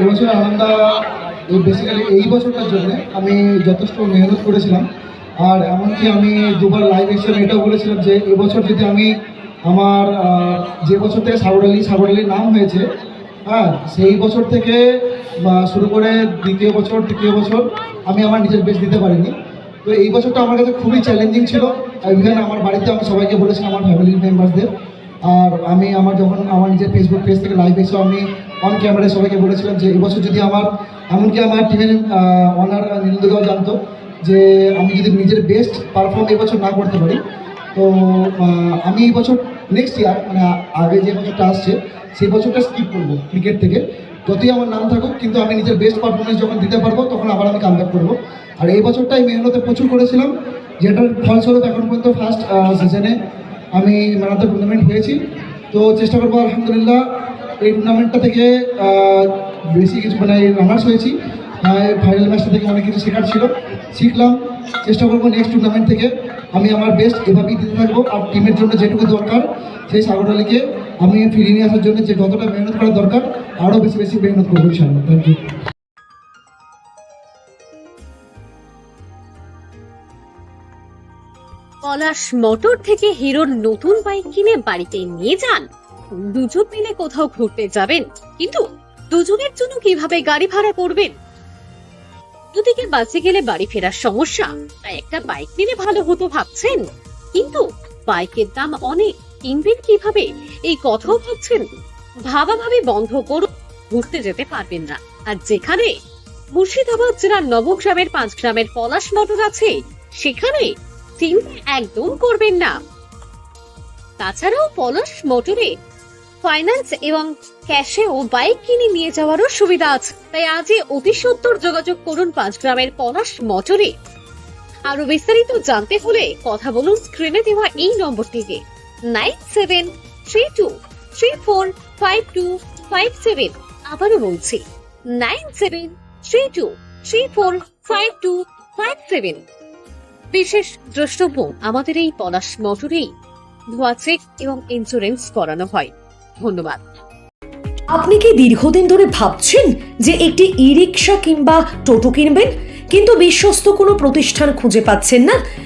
এবছর আনন্দা বেসিক্যালি এই বছরটার জন্য আমি যথেষ্ট মেহনত করেছিলাম। আর এমনকি আমি দুবার লাইভ এসেছিলাম এটাও বলেছিলাম যে, এবছর যদি আমি আমার যে বছর থেকে সাগর আলী সাগর নাম হয়েছে হ্যাঁ সেই বছর থেকে বা শুরু করে দ্বিতীয় বছর, তৃতীয় বছর আমি আমার নিজের বেশ দিতে পারিনি। তো এই বছরটা আমার কাছে খুবই চ্যালেঞ্জিং ছিল। ইভেন আমার বাড়িতে আমি সবাইকে বলেছিলাম, আমার ফ্যামিলির মেম্বারসদের আর আমি আমার যখন আমার নিজের ফেসবুক পেজ থেকে লাইভ এসে আমি অন ক্যামেরায় সবাইকে বলেছিলাম যে, এবছর যদি আমার, এমনকি আমার টিমের অনার নীলদুগাও জানতো যে, আমি যদি নিজের বেস্ট পারফর্ম এবছর না করতে পারি। তো আমি এই বছর নেক্সট ইয়ার মানে আগে যে বছরটা আসছে, সেই বছরটা স্কিপ করব ক্রিকেট থেকে। যতই আমার নাম থাকুক, কিন্তু আমি নিজের বেস্ট পারফরমেন্স যখন দিতে পারব, তখন আবার আমি কামব্যাক করব। আর এই বছরটাই মেহনতে প্রচুর করেছিলাম, যেটার ফলস্বরূপ এখন পর্যন্ত ফার্স্ট সিজনে আমি ম্যান অফ দ্য টুর্নামেন্ট হয়েছি। তো চেষ্টা করব, আলহামদুলিল্লাহ, এই টুর্নামেন্টটা থেকে বেশি কিছু মানে রানার্স হয়েছি। ফাইনাল ম্যাচটা থেকে অনেক কিছু শেখার ছিল। শিখলাম। চেষ্টা করব নেক্সট টুর্নামেন্ট থেকে আমি আমার বেস্ট এভাবেই দিতে থাকব। আর টিমের জন্য যেটুকু দরকার, সেই সাগর আলীকে আমি ফিরিয়ে নিয়ে আসার জন্য যে যতটা মেহনত করা দরকার, আরও বেশি বেশি মেহনত করব ইনশাআল্লাহ। থ্যাংক ইউ পলাশ মোটর থেকে হিরোর নতুন বাইক কিনে বাড়িতে নিয়ে যান। দুজন মিলে কোথাও ঘুরতে যাবেন, কিন্তু দুজনের জন্য কীভাবে গাড়ি ভাড়া করবেন? দুদিকে বাসে গেলে বাড়ি ফেরার সমস্যা। তাই একটা বাইক নিলে ভালো হতো ভাবছেন। কিন্তু বাইকের দাম অনেক। কিনবেন কীভাবে? এই কথাও ভাবছেন? ভাবাভাবি বন্ধ করুন, ঘুরতে যেতে পারবেন না। আর যেখানে মুর্শিদাবাদ জেলার নবগ্রামের পাঁচ গ্রামের পলাশ মোটর আছে, সেখানে চিন্তা একদম করবেন না। তাছাড়াও পলাশ মোটরে ফাইন্যান্স এবং ক্যাশেও বাইক কিনে নিয়ে যাওয়ারও সুবিধা আছে। তাই আজই অতি সত্তর যোগাযোগ করুন পাঁচ গ্রামের পলাশ মোটরে আরও বিস্তারিত জানতে হলে কথা বলুন স্ক্রিনে দেওয়া এই নম্বরটিকে। আবারও বলছি, nine seven three two three four five two five seven. বিশেষ দ্রষ্টব্য, আমাদের এই পলাশ মোটরেই ধোয়া চেক এবং ইন্স্যুরেন্স করানো হয়। ধন্যবাদ। আপনি কি দীর্ঘদিন ধরে ভাবছেন যে একটি ই রিক্সা কিংবা টোটো কিনবেন? কিন্তু বিশ্বস্ত কোনো প্রতিষ্ঠান খুঁজে পাচ্ছেন না।